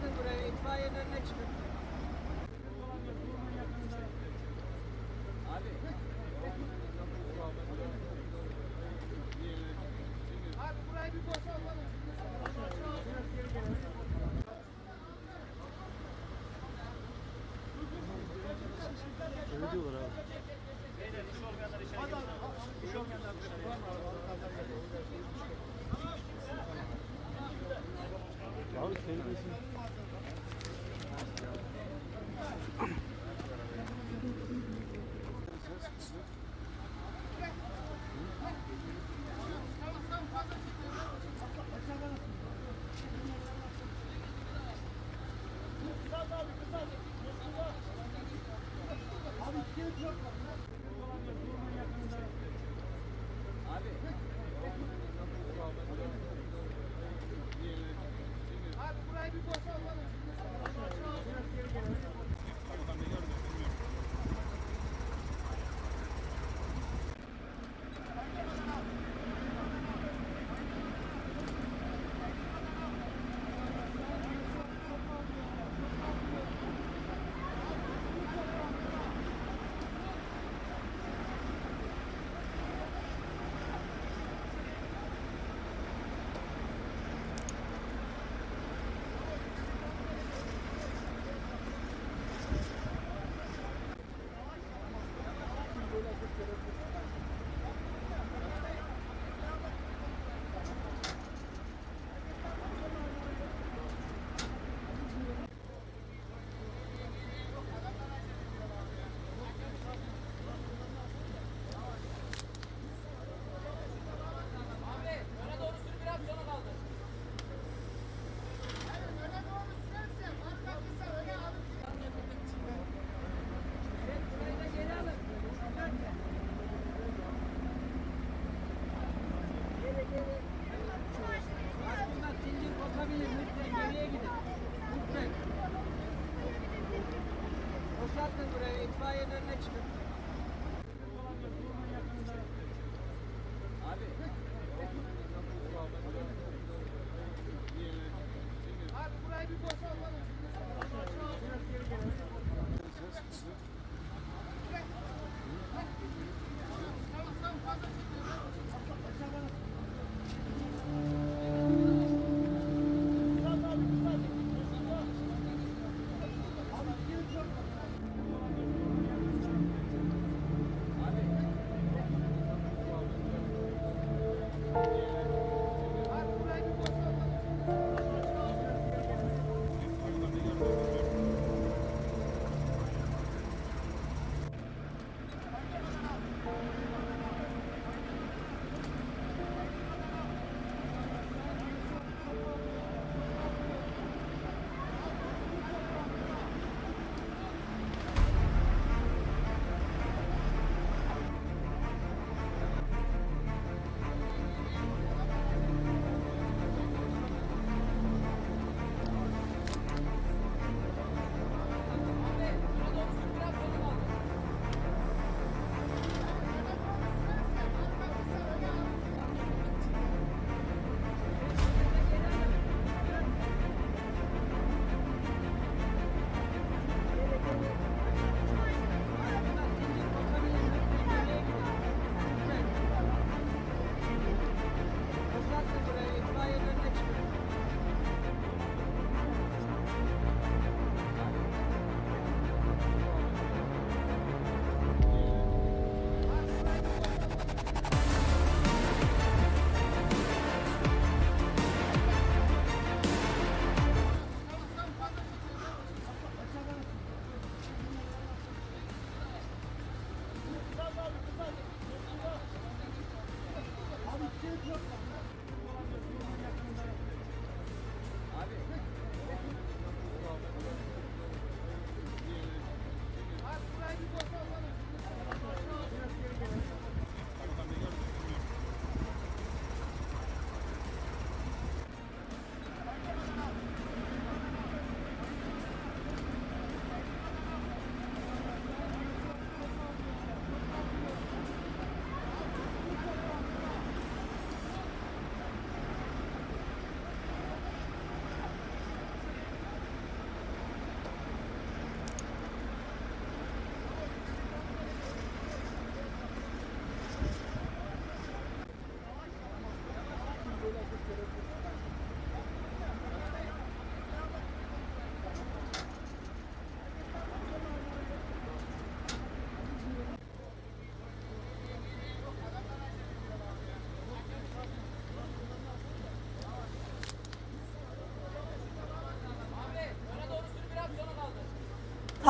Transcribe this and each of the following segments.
çıkın buraya. İtfaiyenin önüne çıkın. Abi burayı bir boşaltalım. Öyle diyorlar abi. Abi sevgilisin. Abi iki kere yok.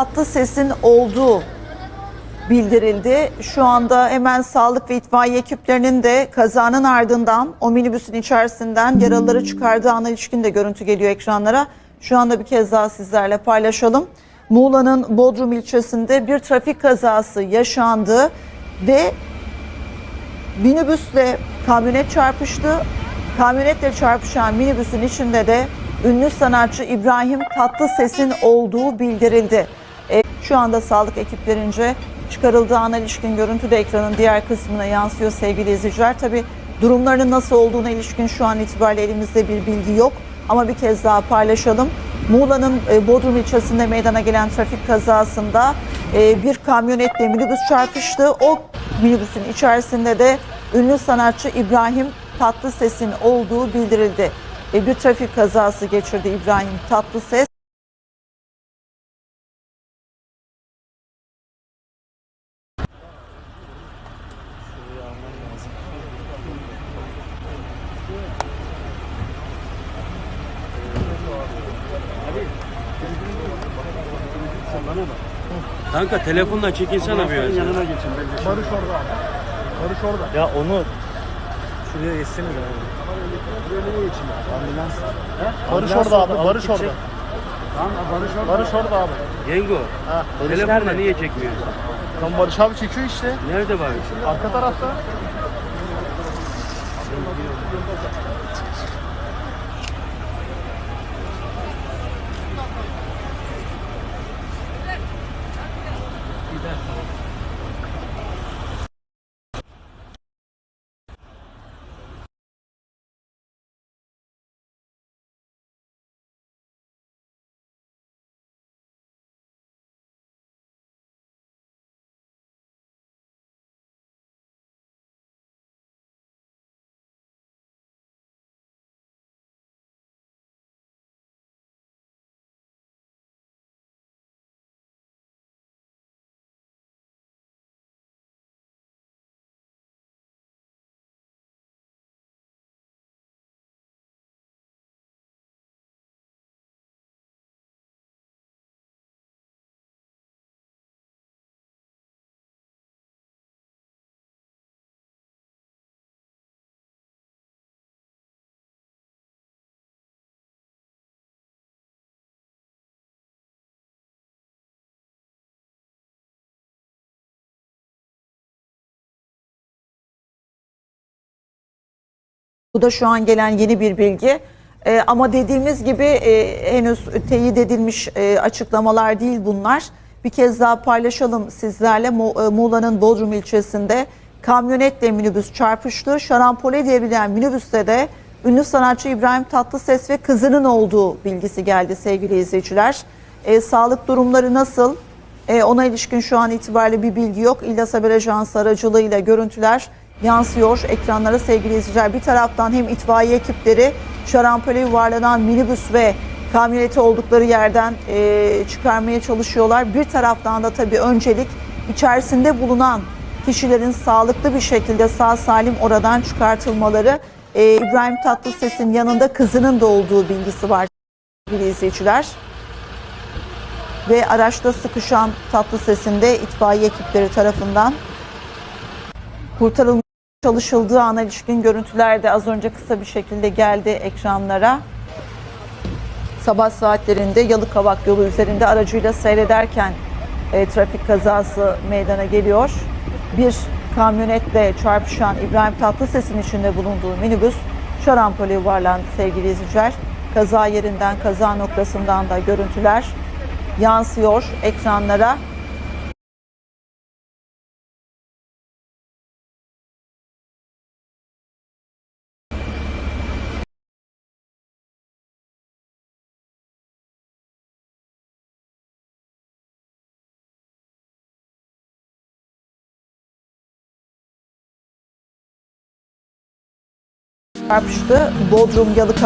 Tatlı sesin olduğu bildirildi. Şu anda hemen sağlık ve itfaiye ekiplerinin de kazanın ardından o minibüsün içerisinden yaralıları çıkardığı ana ilişkin de görüntü geliyor ekranlara. Şu anda bir kez daha sizlerle paylaşalım. Muğla'nın Bodrum ilçesinde bir trafik kazası yaşandı ve minibüsle kamyonet çarpıştı. Kamyonetle çarpışan minibüsün içinde de ünlü sanatçı İbrahim Tatlıses'in olduğu bildirildi. E, şu anda sağlık ekiplerince çıkarıldığı ana ilişkin görüntü de ekranın diğer kısmına yansıyor sevgili izleyiciler. Tabi durumlarının nasıl olduğuna ilişkin şu an itibariyle elimizde bir bilgi yok. Ama bir kez daha paylaşalım. Muğla'nın e, Bodrum ilçesinde meydana gelen trafik kazasında e, bir kamyonetle minibüs çarpıştı. O minibüsün içerisinde de ünlü sanatçı İbrahim Tatlıses'in olduğu bildirildi. E, bir trafik kazası geçirdi İbrahim Tatlıses. Kanka telefonla çekinsene bir Yanına geçin. Barış orada abi. Barış orada. Ya onu şuraya geçsene de abi. Ambulans. Barış orada abi. Barış orada. Tamam Barış orada. Barış orada abi. Yengo. Ha. Telefonla niye çekmiyorsun? Tam Barış abi çekiyor işte. Nerede var? Arka tarafta. Bu da şu an gelen yeni bir bilgi. Ee, ama dediğimiz gibi e, henüz teyit edilmiş e, açıklamalar değil bunlar. Bir kez daha paylaşalım sizlerle. Mu- e, Muğla'nın Bodrum ilçesinde kamyonetle minibüs çarpıştı. Şarampole diye bilinen minibüste de ünlü sanatçı İbrahim Tatlıses ve kızının olduğu bilgisi geldi sevgili izleyiciler. E, sağlık durumları nasıl? E, ona ilişkin şu an itibariyle bir bilgi yok. İlyas Haber Ajansı aracılığıyla görüntüler yansıyor ekranlara sevgili izleyiciler. Bir taraftan hem itfaiye ekipleri şarampole yuvarlanan minibüs ve kamyoneti oldukları yerden e, çıkarmaya çalışıyorlar. Bir taraftan da tabii öncelik içerisinde bulunan kişilerin sağlıklı bir şekilde sağ salim oradan çıkartılmaları. E, İbrahim Tatlıses'in yanında kızının da olduğu bilgisi var sevgili izleyiciler ve araçta sıkışan tatlı sesinde itfaiye ekipleri tarafından kurtarılmaya çalışıldığı ana ilişkin görüntüler de az önce kısa bir şekilde geldi ekranlara. Sabah saatlerinde Yalıkavak yolu üzerinde aracıyla seyrederken e, trafik kazası meydana geliyor. Bir kamyonetle çarpışan İbrahim Tatlıses'in içinde bulunduğu minibüs şarampole yuvarlandı sevgili izleyiciler. Kaza yerinden, kaza noktasından da görüntüler yansıyor ekranlara. Çarpıştı. Bodrum Yalıkavak